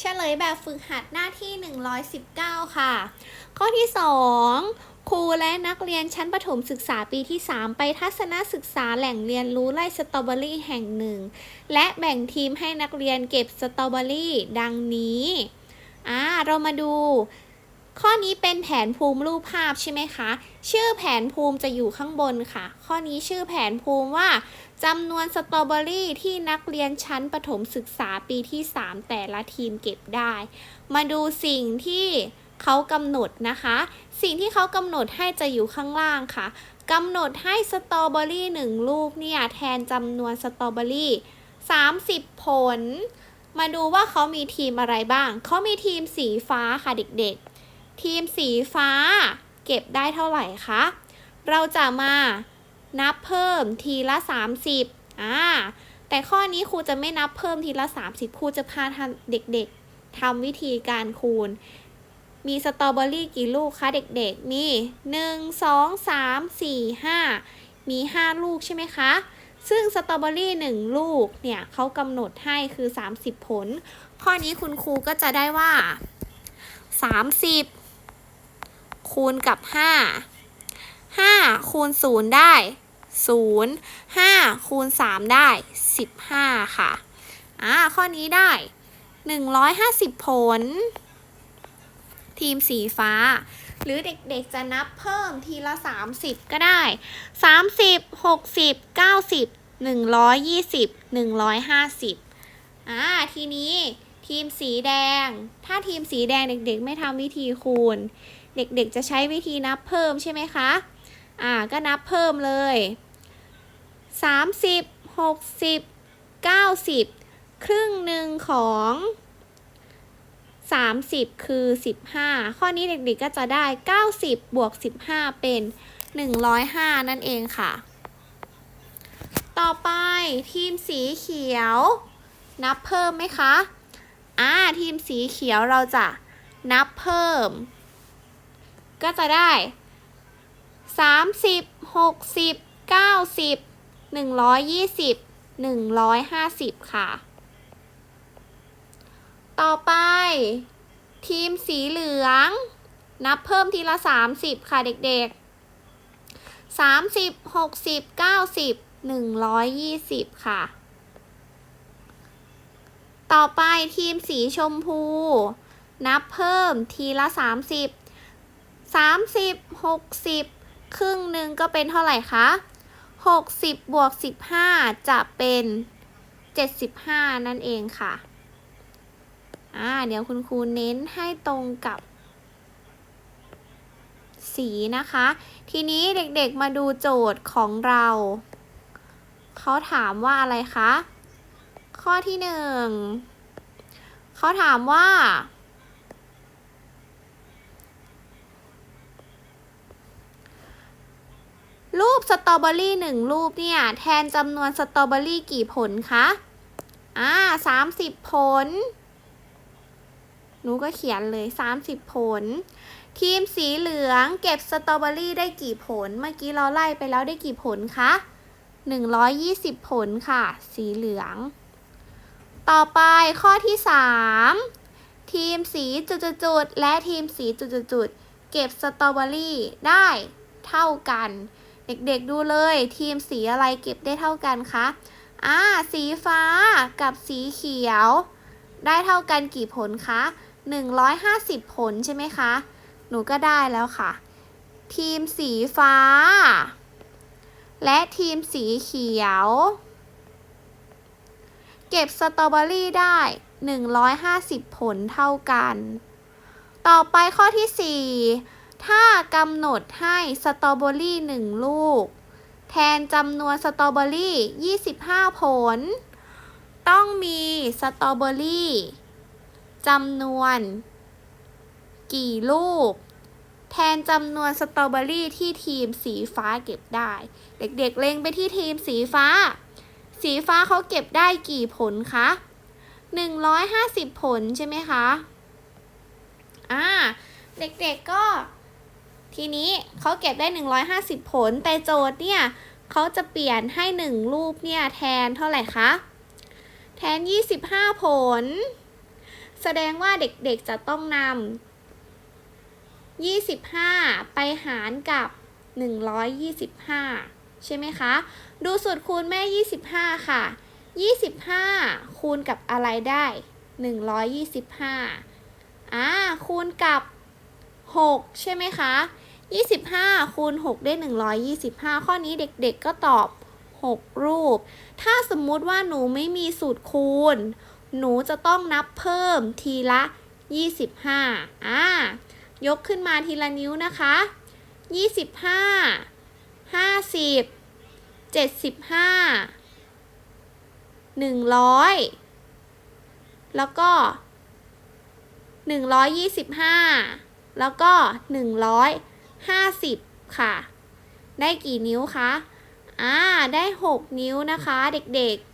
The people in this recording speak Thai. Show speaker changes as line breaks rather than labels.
เฉลยแบบฝึกหัดหน้าที่ 119 ค่ะ ข้อที่ 2 ครูและนักเรียนชั้นประถมศึกษาปีที่ 3 ไปทัศนศึกษาแหล่งเรียนรู้ไร่สตรอเบอรี่แห่งหนึ่ง และแบ่งทีมให้นักเรียนเก็บสตรอเบอรี่ดังนี้ อ่า เรามาดู ข้อนี้เป็นแผนภูมิรูปภาพใช่ไหมคะ ชื่อแผนภูมิจะอยู่ข้างบนค่ะ ข้อนี้ชื่อแผนภูมิว่าจำนวนสตรอเบอรี่ที่นักเรียนชั้นประถมศึกษาปีที่ 3 แต่ละทีมเก็บได้ มาดูสิ่งที่เขากำหนดนะคะ สิ่งที่เขากำหนดให้จะอยู่ข้างล่างค่ะกำหนดให้สตรอเบอรี่หนึ่งลูกเนี่ยแทนจำนวนสตรอเบอรี่ 30 ผล มาดูว่าเขามีทีมอะไรบ้าง เขามีทีมสีฟ้าค่ะเด็กๆ ทีมสีฟ้า เก็บได้เท่าไหร่คะ เราจะมานับเพิ่มทีละ 30อ่าแต่ข้อนี้ครูจะไม่นับเพิ่มทีละ 30ครูจะพาเด็กๆทำวิธีการคูณ มีสตรอเบอรี่กี่ลูกคะเด็กๆ มี 1 2 3 4 5 มี 5 ลูกใช่ไหมคะ ซึ่งสตรอเบอรี่1ลูกเนี่ยเขากำหนดให้คือ 30 ผล ข้อนี้คุณครูก็จะได้ว่า 30 คูณกับ 5 5 คูณ 0 ได้ 0 5 คูณ 3 ได้ 15 ค่ะ อ่า ข้อนี้ได้ 150 ผล ทีมสีฟ้า หรือเด็กๆจะนับเพิ่มทีละ 30 ก็ได้ 30 60 90 120 150อ่า ทีนี้ทีมสีแดง ถ้าทีมสีแดงเด็กๆ ไม่ทำวิธีคูณ เด็กๆจะใช้วิธีนับเพิ่มใช่ไหมคะ อ่า ก็นับเพิ่มเลย 30 60 90 ครึ่งหนึ่งของ 30 คือ 15 ข้อนี้เด็กๆก็จะได้ 90 บวก 15 เป็น 105 นั่นเองค่ะ ต่อไปทีมสีเขียว นับเพิ่มไหมคะ อ่า ทีมสีเขียวเราจะนับเพิ่ม ก็จะได้ 30 60 90 120 150 ค่ะ ต่อไป ทีมสีเหลือง นับเพิ่มทีละ 30 ค่ะเด็กๆ30 60 90 120ค่ะ ต่อไปทีมสีชมพู นับเพิ่มทีละ30 30 60 ครึ่งหนึ่งก็เป็นเท่าไหร่คะ 60 บวก 15 จะเป็น 75 นั่นเองค่ะ อ่า เดี๋ยวคุณครูเน้นให้ตรงกับสีนะคะ ทีนี้เด็กๆมาดูโจทย์ของเรา เขาถามว่าอะไรคะ ข้อที่หนึ่ง เขาถามว่า รู ปสตรอเบอรี่หนึ่งรูปเนี่ย แทนจำนวนสตรอเบอรี่กี่ผลคะ อ่าสามสิบผล หนูก็เขียนเลย30ผล ทีมสีเหลืองเก็บสตรอเบอรี่ได้กี่ผล เมื่อกี้เราไล่ไปแล้วได้กี่ผลคะ120ผลค่ะ สีเหลือง ต่อไปข้อที่3ทีมสีจุดๆและทีมสีจุดๆเก็บสตรอเบอรี่ได้เท่ากัน เด็กๆดูเลย ทีมสีอะไรเก็บได้เท่ากันคะอ่าสีฟ้ากับสีเขียว ได้เท่ากันกี่ผลคะ150 ผลใช่ไหมคะ หนูก็ได้แล้วค่ะ ทีมสีฟ้า และทีมสีเขียว เก็บสตรอเบอรี่ได้ 150 ผลเท่ากัน ต่อไปข้อที่ 4 ถ้ากำหนดให้สตรอเบอรี่ 1 ลูก แทนจำนวนสตรอเบอรี่ 25 ผล ต้องมีสตรอเบอรี่จำนวน กี่ลูก แทนจำนวนสตรอเบอรี่ที่ทีมสีฟ้าเก็บได้ เด็กๆเล็งไปที่ทีมสีฟ้า สีฟ้าเขาเก็บได้กี่ผลคะ 150 ผลใช่ไหมคะ อ่า เด็กๆก็ ทีนี้เขาเก็บได้ 150 ผล แต่โจทย์เนี่ยเขาจะเปลี่ยนให้ 1 รูปเนี่ยแทนเท่าไหร่คะ แทน 25 ผล แสดงว่าเด็กๆจะต้องนำ25 ไปหารกับ 125 ใช่ไหมคะ ดูสูตรคูณแม่ 25 ค่ะ 25 คูณกับอะไรได้ 125 อ่า คูณกับ 6 ใช่ไหมคะ 25คูณ6ได้ 125 ข้อนี้เด็กๆก็ตอบ 6 รูป ถ้าสมมุติว่าหนูไม่มีสูตรคูณ หนูจะต้องนับเพิ่มทีละ 25อ่ายกขึ้นมาทีละนิ้วนะคะ 25 50 75 100 แล้วก็ 125 แล้วก็ 100 50 ค่ะ ได้กี่นิ้วคะ อ่า ได้ 6 นิ้วนะคะ เด็กๆ